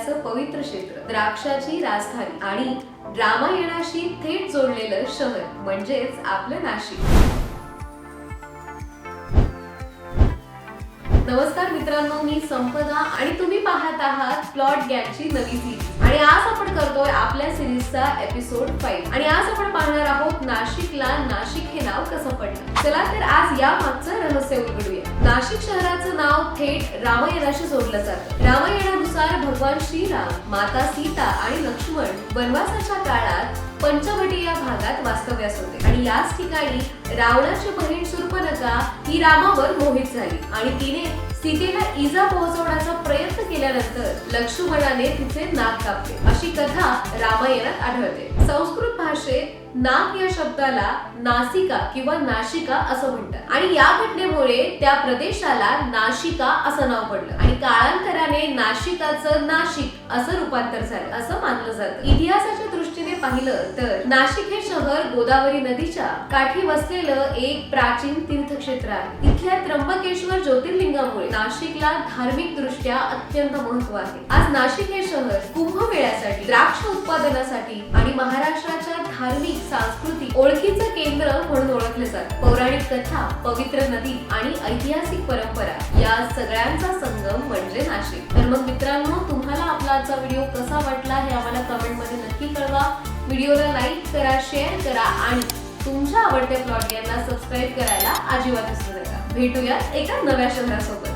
असलेल्याचं पवित्र क्षेत्र द्राक्षाची राजधानी आणि रामायणाशी थेट जोडलेलं शहर म्हणजेच आपलं नाशिक. नमस्कार मित्रांनो मी संपदा आणि तुम्ही पाहत आहात प्लॉट गॅगची नवी सिरीज आणि आज आपण करतोय आपल्या सिरीजचा एपिसोड फाईव्ह आणि आज आपण पाहणार आहोत नाशिकला नाशिक हे नाव कसं पडलं? चला तर आज या मागचं रहस्य उघडूया नाशिक शहराचं नाव थेट रामायणाशी जोडलं जातं. रामायण रामायणानुसार भगवान श्रीराम माता सीता आणि लक्ष्मण वनवासाच्या काळात पंचवटी या भागात वास्तव्यास होते. आणि याच ठिकाणी रावणाची बहीण सुर्पनखा ही रामावर मोहित झाली. आणि तिने सीतेला इजा पोहोचवण्याचा प्रयत्न केल्यानंतर लक्ष्मणाने तिचे नाक कापले. अशी कथा रामायणात आढळते. संस्कृत भाषेत नाक या शब्दाला नासिका किंवा नाशिका असं म्हणतात. आणि या घटनेमुळे त्या प्रदेशाला नाशिका असं नाव पडलं. आणि काळांतराने नाशिकाचं नाशिक असं रूपांतर झालं असं मानलं जातं. इतिहासाच्या दृष्टीने पाहिलं तर नाशिक हे शहर गोदावरी नदीच्या काठी वसलेलं एक प्राचीन तीर्थक्षेत्र आहे. इथल्या त्र्यंबकेश्वर ज्योतिर्लिंगामुळे नाशिकला धार्मिक दृष्ट्या अत्यंत महत्त्व आहे. आज नाशिक हे शहर कुंभमेळ्यासाठी द्राक्ष उत्पादनासाठी आणि महाराष्ट्र धार्मिक सांस्कृतिक ओळखीचं केंद्र म्हणून ओळखले जाते. पौराणिक कथा पवित्र नदी आणि ऐतिहासिक परंपरा या सगळ्यांचा संगम म्हणजे नाशिक. तर मग मित्रांनो तुम्हाला आपला आजचा व्हिडिओ कसा वाटला हे आम्हाला कमेंटमध्ये नक्की कळवा. व्हिडिओला लाईक करा शेअर करा आणि तुमच्या आवडत्या प्लॉट यांना सबस्क्राईब करायला अजिबात विसरू नका. भेटूया एका नव्या शहरासोबत.